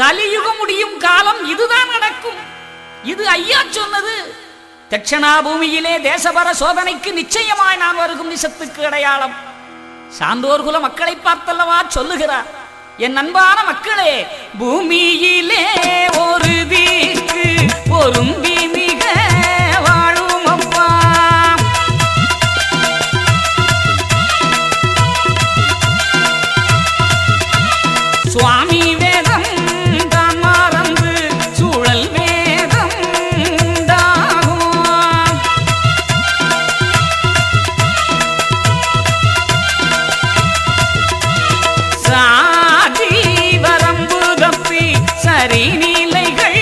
கலியுகம் முடியும் காலம் இதுதான் நடக்கும். இது ஐயா சொன்னது. தட்சணா பூமியிலே தேசபர சோதனைக்கு நிச்சயமாய் நான் வருகும் நிசத்துக்கு அடையாளம். சான்றோர் குல மக்களை பார்த்தல்லவா சொல்லுகிறார். என் அன்பான மக்களே பூமியிலே ஒரு தீக்கு பொருந்தி மிக வாழும் அப்பா. சுவாமி சரிநிலைகள்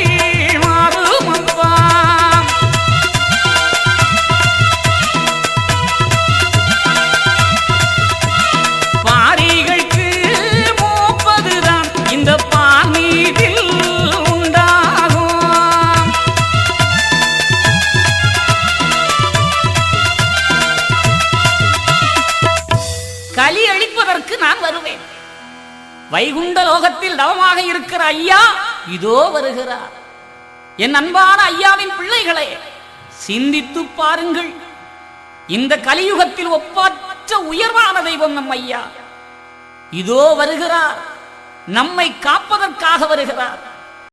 மாறும் பாரிகளுக்கு மூப்பதுதான் இந்த பானீரில் மீது வைகுண்ட லோகத்தில் தவமாக இருக்கிற ஐயா இதோ வருகிறார். என் அன்பான ஐயாவின் பிள்ளைகளே சிந்தித்து பாருங்கள். இந்த கலியுகத்தில் ஒப்பாற்ற உயர்வான தெய்வம் நம் ஐயா. இதோ வருகிறார். நம்மை காப்பதற்காக வருகிறார்.